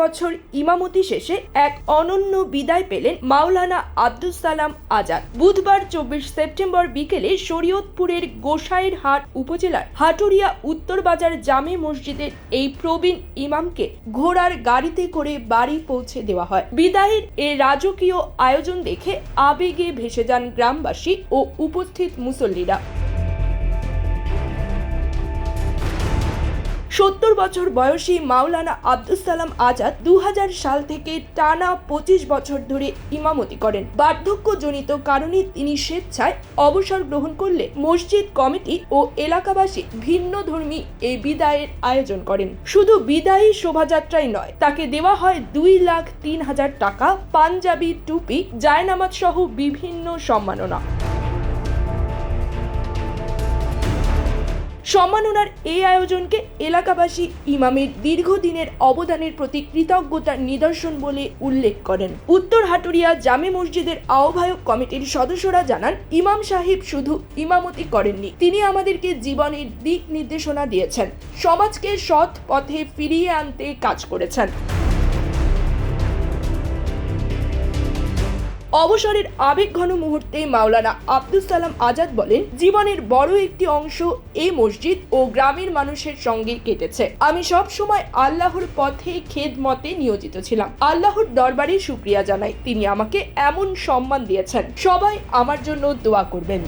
বছর ইমামতি শেষে এক অনন্য বিদায় পেলেন মাওলানা আব্দুল সালাম আজাদ। বুধবার চব্বিশ সেপ্টেম্বর বিকেলে শরীয়তপুরের গোসাইর হাট উপজেলার হাটুরিয়া উত্তর বাজার জামে মসজিদের এই প্রবীণ ইমামকে ঘোড়ার গাড়িতে করে বাড়ি পৌঁছে দেওয়া হয়। বিদায়ের এ রাজকীয় আয়োজন দেখে আবেগে ভেসে যান গ্রামবাসী ও উপস্থিত মুসল্লিরা। সত্তর বছর বয়সী মাওলানা আব্দুল সালাম আজাদ দু হাজার সাল থেকে টানা পঁচিশ বছর ধরে ইমামতি করেন। বার্ধক্যজনিত কারণে তিনি স্বেচ্ছায় অবসর গ্রহণ করলে মসজিদ কমিটি ও এলাকাবাসী ভিন্ন ধর্মী এই বিদায়ের আয়োজন করেন। শুধু বিদায়ী শোভাযাত্রাই নয়, তাকে দেওয়া হয় দুই লাখ তিন হাজার টাকা পাঞ্জাবি, টুপি, জায়নামাজ সহ বিভিন্ন সম্মাননা। সম্মাননার এই আয়োজনকে এলাকাবাসী ইমামের দীর্ঘদিনের অবদানের প্রতি কৃতজ্ঞতার নিদর্শন বলে উল্লেখ করেন। উত্তর হাটুরিয়া জামে মসজিদের আহ্বায়ক কমিটির সদস্যরা জানান, ইমাম সাহেব শুধু ইমামতি করেননি, তিনি আমাদেরকে জীবনের দিক নির্দেশনা দিয়েছেন, সমাজকে সৎ পথে ফিরিয়ে আনতে কাজ করেছেন। অবসরের আবেগঘন মুহূর্তে মাওলানা আব্দুল সালাম আজাদ বলেন, জীবনের বড় একটি অংশ এই মসজিদ ও গ্রামের মানুষের সঙ্গে কেটেছে। আমি সব সময় আল্লাহর পথে খেদ মতে নিয়োজিত ছিলাম। আল্লাহর দরবারে সুক্রিয়া জানাই। তিনি আমাকে এমন সম্মান দিয়েছেন। সবাই আমার জন্য দোয়া করবেন।